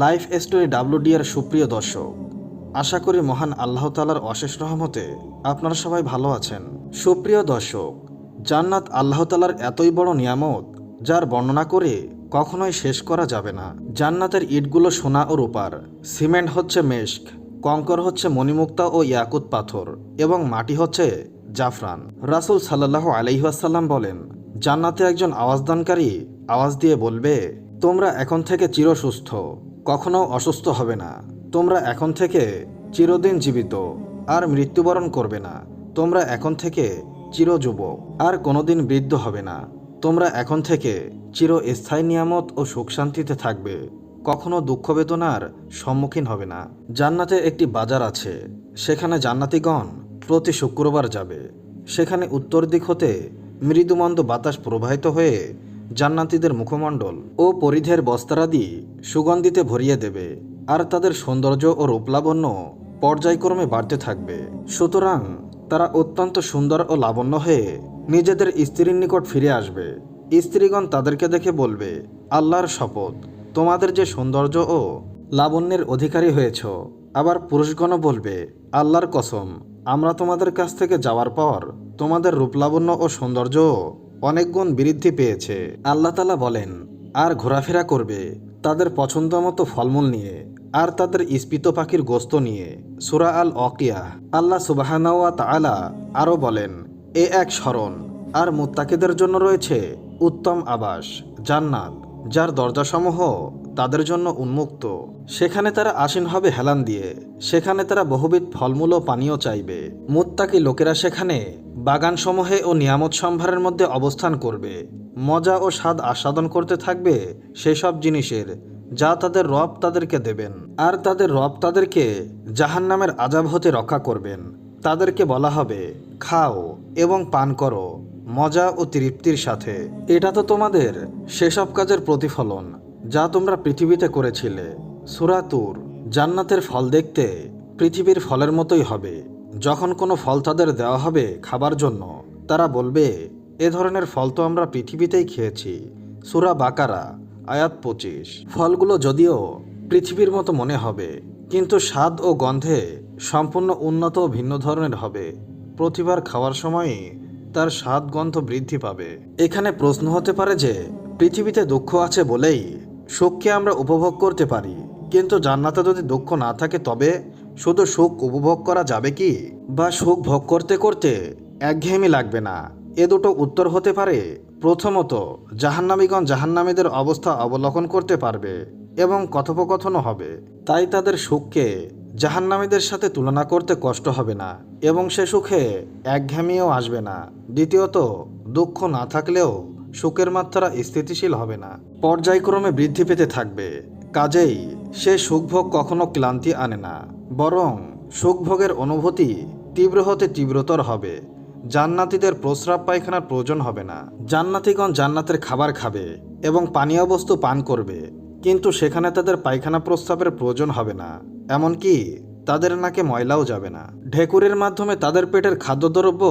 Life story WD এর সুপ্রিয় দর্শক, আশা করি মহান আল্লাহ তালার অশেষ রহমতে আপনারা সবাই ভালো আছেন। সুপ্রিয় দর্শক, জান্নাত আল্লাহ তালার এতই বড় নিয়ামত, যার বর্ণনা করে কখনোই শেষ করা যাবে না। জান্নাতের ইটগুলো সোনা ও রূপার, সিমেন্ট হচ্ছে মেস্ক কঙ্কর হচ্ছে মণিমুক্তা ও ইয়াকুত পাথর, এবং মাটি হচ্ছে জাফরান। রাসুল সাল্লাহ আলহিহাসাল্লাম বলেন, জান্নাতে একজন আওয়াজদানকারী আওয়াজ দিয়ে বলবে, তোমরা এখন থেকে চিরসুস্থ। কখনো অসুস্থ হবে না। তোমরা এখন থেকে চিরদিন জীবিত, আর মৃত্যুবরণ করবে না। তোমরা এখন থেকে চির চিরযুবক, আর কোনোদিন বৃদ্ধ হবে না। তোমরা এখন থেকে চির স্থায়ী নিয়ামত ও সুখ শান্তিতে থাকবে। কখনো দুঃখ বেদনার সম্মুখীন হবে না। জান্নাতে একটি বাজার আছে। সেখানে জান্নাতিগণ প্রতি শুক্রবার যাবে। সেখানে উত্তর দিক হতে মৃদুমন্দ বাতাস প্রবাহিত হয়ে জান্নাতীদের মুখমণ্ডল ও পরিধের বস্তারাদি সুগন্ধিতে ভরিয়ে দেবে, আর তাদের সৌন্দর্য ও রূপলাবণ্য পর্যায়ক্রমে বাড়তে থাকবে। সুতরাং তারা অত্যন্ত সুন্দর ও লাবণ্য হয়ে নিজেদের স্ত্রীর নিকট ফিরে আসবে। স্ত্রীগণ তাদেরকে দেখে বলবে, আল্লাহর শপথ, তোমাদের যে সৌন্দর্য ও লাবণ্যের অধিকারী হয়েছ। আবার পুরুষগণও বলবে, আল্লাহর কসম, আমরা তোমাদের কাছ থেকে যাওয়ার পর তোমাদের রূপলাবণ্য ও সৌন্দর্য অনেক গুণ বৃদ্ধি পেয়েছে। আল্লাহ তালা বলেন, আর ঘোরাফেরা করবে তাদের পছন্দ মতো ফলমূল নিয়ে আর তাদের ইস্পিত পাখির গোস্ত নিয়ে সুরা আল অকিয়া আল্লাহ সুবাহানাওয়া তাআলা আরও বলেন, এ এক স্মরণ, আর মুত্তাকিদের জন্য রয়েছে উত্তম আবাস, জান্নাত, যার দরজাসমূহ তাদের জন্য উন্মুক্ত। সেখানে তারা আসীন হবে হেলান দিয়ে, সেখানে তারা বহুবিধ ফলমূল ও পানীয় চাইবে। মুত্তাকি লোকেরা সেখানে বাগানসমূহে ও নিয়ামত সম্ভারের মধ্যে অবস্থান করবে। মজা ও স্বাদ আস্বাদন করতে থাকবে সেসব জিনিসের, যা তাদের রব তাদেরকে দেবেন। আর তাদের রব তাদেরকে জাহান্নামের আজাব হতে রক্ষা করবেন। তাদেরকে বলা হবে, খাও এবং পান করো, মজা ও তৃপ্তির সাথে। এটা তো তোমাদের সেসব কাজের প্রতিফলন, যা তোমরা পৃথিবীতে করেছিলে। সুরাতুর জান্নাতের ফল দেখতে পৃথিবীর ফলের মতোই হবে। যখন কোনো ফল তাদের দেওয়া হবে খাবার জন্য, তারা বলবে এ ধরনের ফল তো আমরা পৃথিবীতেই খেয়েছি। সুরা বাকারা, আয়াত পঁচিশ। ফলগুলো যদিও পৃথিবীর মতো মনে হবে, কিন্তু স্বাদ ও গন্ধে সম্পূর্ণ উন্নত ও ভিন্ন ধরনের হবে। প্রতিবার খাওয়ার সময়ই তার স্বাদ গন্ধ বৃদ্ধি পাবে। এখানে প্রশ্ন হতে পারে যে, পৃথিবীতে দুঃখ আছে বলেই সুখকে আমরা উপভোগ করতে পারি, কিন্তু জান্নাতে যদি দুঃখ না থাকে তবে শুধু সুখ উপভোগ করা যাবে কি? বা সুখ ভোগ করতে করতে একঘেয়েমি লাগবে না। এ দুটো উত্তর হতে পারে। প্রথমত, জাহান্নামীগণ জাহান্নামীদের অবস্থা অবলোকন করতে পারবে এবং কথোপকথনও হবে। তাই তাদের সুখকে জাহান্নামীদের সাথে তুলনা করতে কষ্ট হবে না এবং সে সুখে একঘেয়েমিও আসবে না। দ্বিতীয়ত, দুঃখ না থাকলেও সুখের মাত্রা স্থিতিশীল হবে না। পর্যায়ক্রমে বৃদ্ধি পেতে থাকবে। কাজেই সে সুখভোগ কখনো ক্লান্তি আনে না। বরং সুখভোগের অনুভূতি তীব্র হতে তীব্রতর হবে। জান্নাতীদের প্রস্রাব পায়খানার প্রয়োজন হবে না। জান্নাতীগণ জান্নাতের খাবার খাবে এবং পানীয় বস্তু পান করবে, কিন্তু সেখানে তাদের পায়খানা প্রস্রাবের প্রয়োজন হবে না। এমনকি তাদের নাকে ময়লাও যাবে না। ঢেকুরের মাধ্যমে তাদের পেটের খাদ্যদ্রব্য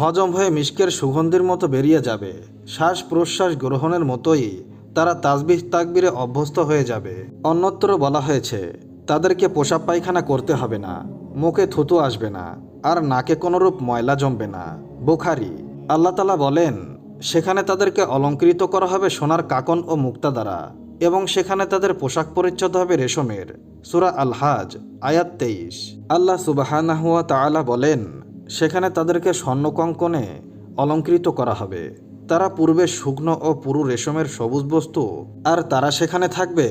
হজম হয়ে মিষ্কের সুগন্ধির মতো বেরিয়ে যাবে। শ্বাস প্রশ্বাস গ্রহণের মতোই তারা তাজবিহ তাকবিরে অভ্যস্ত হয়ে যাবে। অন্যত্র বলা হয়েছে, তাদেরকে পোশাক পায়খানা করতে হবে না, মুখে থুতু আসবে না। আর নাকে কোনোরূপ ময়লা জমবে না। বুখারি। আল্লাহ তালা বলেন, সেখানে তাদেরকে অলঙ্কৃত করা হবে সোনার কাকন ও মুক্তা দ্বারা এবং সেখানে তাদের পোশাক পরিচ্ছদ হবে রেশমের। সুরা আলহাজ, আয়াত তেইশ। আল্লাহ সুবাহানাহুয়া তাআলা বলেন, সেখানে তাদেরকে স্বর্ণকঙ্কনে অলঙ্কৃত করা হবে। তারা পূর্বে শুকনো ও পুরু রেশমের সবুজ বস্তু আর তারা সেখানে থাকবে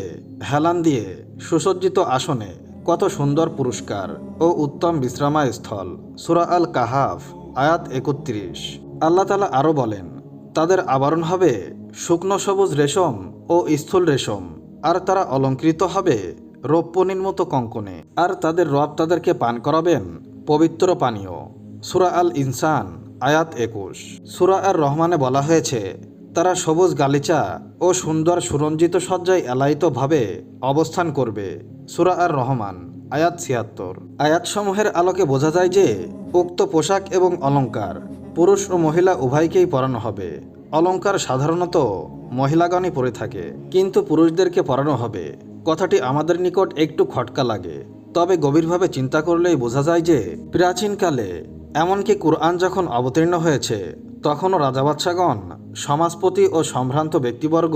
হেলান দিয়ে সুসজ্জিত আসনে। কত সুন্দর পুরস্কার ও উত্তম বিশ্রামায় স্থল সুরা আল কাহাফ আয়াত একত্রিশ। আল্লাহ তালা আরও বলেন, তাদের আবরণ হবে শুকনো সবুজ রেশম ও স্থূল রেশম, আর তারা অলঙ্কৃত হবে রৌপ্যনির মতো কঙ্কনে। আর তাদের রব তাদেরকে পান করাবেন পবিত্র পানীয়। সুরা আল ইনসান আয়াত একুশ। সুরা আর রহমানে বলা হয়েছে তারা সবুজ গালিচা ও সুন্দর সুরঞ্জিত সজ্জায় এলায়িতভাবে অবস্থান করবে। সুরা আর রহমান, আয়াত ছিয়াত্তর। আয়াতসমূহের আলোকে বোঝা যায় যে, উক্ত পোশাক এবং অলংকার পুরুষ ও মহিলা উভয়কেই পরানো হবে। অলঙ্কার সাধারণত মহিলাগণই পরে থাকে, কিন্তু পুরুষদেরকে পরানো হবে। কথাটি আমাদের নিকট একটু খটকা লাগে, তবে গভীরভাবে চিন্তা করলেই বোঝা যায় যে, প্রাচীনকালে এমনকি কোরআন যখন অবতীর্ণ হয়েছে তখনও রাজা বাদশাগণ সমাজপতি ও সম্ভ্রান্ত ব্যক্তিবর্গ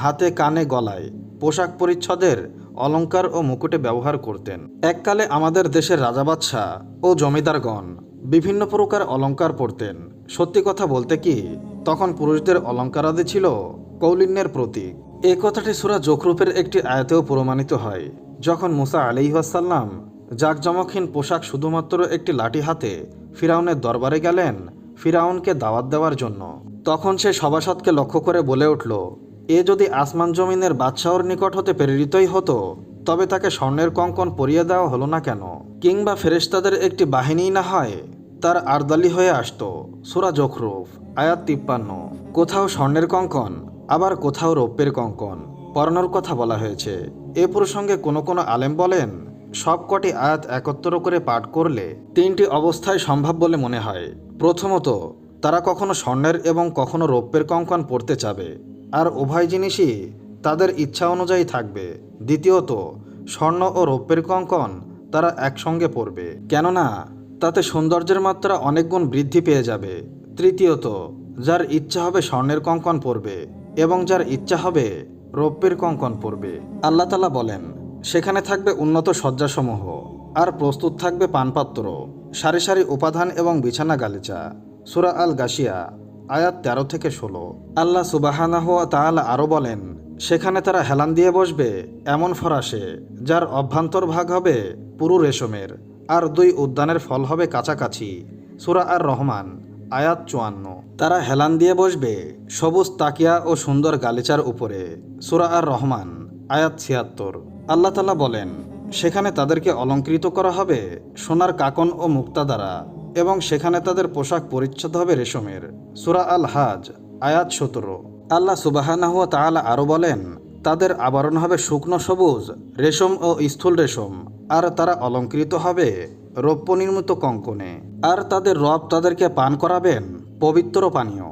হাতে কানে গলায় পোশাক পরিচ্ছদের অলংকার ও মুকুটে ব্যবহার করতেন। এককালে আমাদের দেশের রাজা বাদশাহ ও জমিদারগণ বিভিন্ন প্রকার অলংকার পরতেন। সত্যি কথা বলতে কি, তখন পুরুষদের অলঙ্কারাদি ছিল কৌলিন্যের প্রতীক। এ কথাটি সুরা জখরুপের একটি আয়তেও প্রমাণিত হয়, যখন মুসা আলিহাসাল্লাম জাকজমকহীন পোশাক শুধুমাত্র একটি লাঠি হাতে ফিরাউনের দরবারে গেলেন ফিরাউনকে দাওয়াত দেওয়ার জন্য। তখন সে সভাসদকে লক্ষ্য করে বলে উঠল, এ যদি আসমান জমিনের বাদশাহর নিকট হতে প্রেরিতই হতো, তবে তাকে স্বর্ণের কঙ্কন পরিয়ে দেওয়া হলো না কেন? কিংবা ফেরেশতাদের একটি বাহিনী না হয়? তার আরদালি হয়ে আসত। সুরা জখরুফ, আয়াত তিপ্পান্ন। কোথাও স্বর্ণের কঙ্কন, আবার কোথাও রৌপ্যের কঙ্কন। পরানোর কথা বলা হয়েছে। এ প্রসঙ্গে কোনো কোনো আলেম বলেন সবকটি আয়াত একত্র করে পাঠ করলে তিনটি অবস্থায় সম্ভব বলে মনে হয়। প্রথমত, তারা কখনো স্বর্ণের এবং কখনো রৌপ্যের কঙ্কন পড়তে চাবে, আর উভয় জিনিসই তাদের ইচ্ছা অনুযায়ী থাকবে। দ্বিতীয়ত, স্বর্ণ ও রৌপ্যের কঙ্কন তারা একসঙ্গে পড়বে, কেননা তাতে সৌন্দর্যের মাত্রা অনেক গুণ বৃদ্ধি পেয়ে যাবে। তৃতীয়ত, যার ইচ্ছা হবে স্বর্ণের কঙ্কন পরবে এবং যার ইচ্ছা হবে রৌপ্যের কঙ্কন পড়বে। আল্লাহ তালা বলেন সেখানে থাকবে উন্নত শয্যাসমূহ, আর প্রস্তুত থাকবে পানপাত্র, সারি সারি উপাদান এবং বিছানা গালিচা। সুরা আল গাশিয়া আয়াত তেরো থেকে ষোলো। আল্লাহ সুবাহানাহ তাআলা আরও বলেন, সেখানে তারা হেলান দিয়ে বসবে এমন ফরাসে, যার অভ্যন্তর ভাগ হবে পুরু রেশমের, আর দুই উদ্যানের ফল হবে কাছাকাছি। সুরা আর রহমান আয়াত চুয়ান্ন। তারা হেলান দিয়ে বসবে সবুজ তাকিয়া ও সুন্দর গালিচার উপরে। সুরা আর রহমান আয়াত ছিয়াত্তর। আল্লাহ তালা বলেন, সেখানে তাদেরকে অলঙ্কৃত করা হবে সোনার কাকন ও মুক্তা দ্বারা এবং সেখানে তাদের পোশাক পরিচ্ছদ হবে রেশমের। সুরা আল হাজ আয়াত সতেরো। আল্লাহ সুবাহানাহ তাআলা আরও বলেন, তাদের আবরণ হবে শুকনো সবুজ, রেশম ও স্থূল রেশম, আর তারা অলঙ্কৃত হবে রৌপ্য নির্মিত কঙ্কনে। আর তাদের রব তাদেরকে পান করাবেন পবিত্র পানীয়।